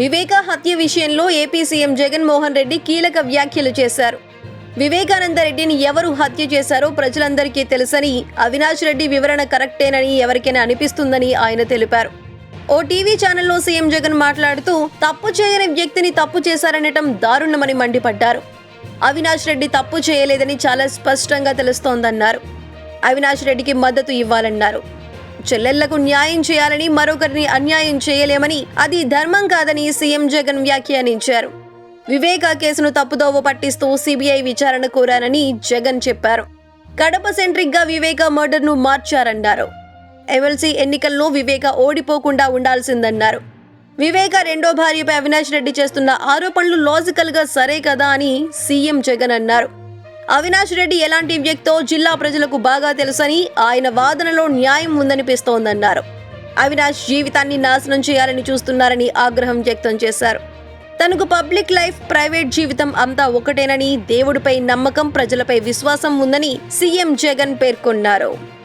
వివేక హత్య విషయంలో AP CM Jaganmohan Reddy కీలక వ్యాఖ్యలు చేశారు. వివేకానంద రెడ్డిని ఎవరు హత్య చేశారో ప్రజలందరికీ తెలుసని అవినాష్ రెడ్డి వివరణ కరెక్టేనని ఎవరికైనా అనిపిస్తుందని ఆయన తెలిపారు. ఓ టీవీ ఛానల్లో సీఎం జగన్ మాట్లాడుతూ తప్పు చేయని వ్యక్తిని తప్పు చేశారనటం దారుణమని మండిపడ్డారు. అవినాష్ రెడ్డి తప్పు చేయలేదని చాలా స్పష్టంగా తెలుస్తోందన్నారు. అవినాష్ రెడ్డికి మద్దతు ఇవ్వాలన్నారు. చెల్లెళ్ళకు న్యాయం చేయాలని మరొకరిని అన్యాయం చేయలేమని అది ధర్మం కాదని సీఎం జగన్ వ్యాఖ్యానించారు. వివేకా కేసును తప్పుదోవ పట్టిస్తూ సిబిఐ విచారణ కోరానని జగన్ చెప్పారు. కడప సెంట్రిక్గా మర్డర్ను మర్డర్ను మార్చారన్నారు. ఎమ్మెల్సీ ఎన్నికల్లో వివేక ఓడిపోకుండా ఉండాల్సిందన్నారు. వివేక రెండో భార్యపై అవినాష్ రెడ్డి చేస్తున్న ఆరోపణలు లాజికల్గా సరే కదా అని సీఎం జగన్ అన్నారు. అవినాష్ రెడ్డి ఎలాంటి వ్యక్తో జిల్లా ప్రజలకు బాగా తెలుసని ఆయన వాదనలో న్యాయం ఉందనిపిస్తోందన్నారు. అవినాష్ జీవితాన్ని నాశనం చేయాలని చూస్తున్నారని ఆగ్రహం వ్యక్తం చేశారు. తనకు పబ్లిక్ లైఫ్ ప్రైవేట్ జీవితం అంతా ఒకటేనని దేవుడిపై నమ్మకం ప్రజలపై విశ్వాసం ఉందని సీఎం జగన్ పేర్కొన్నారు.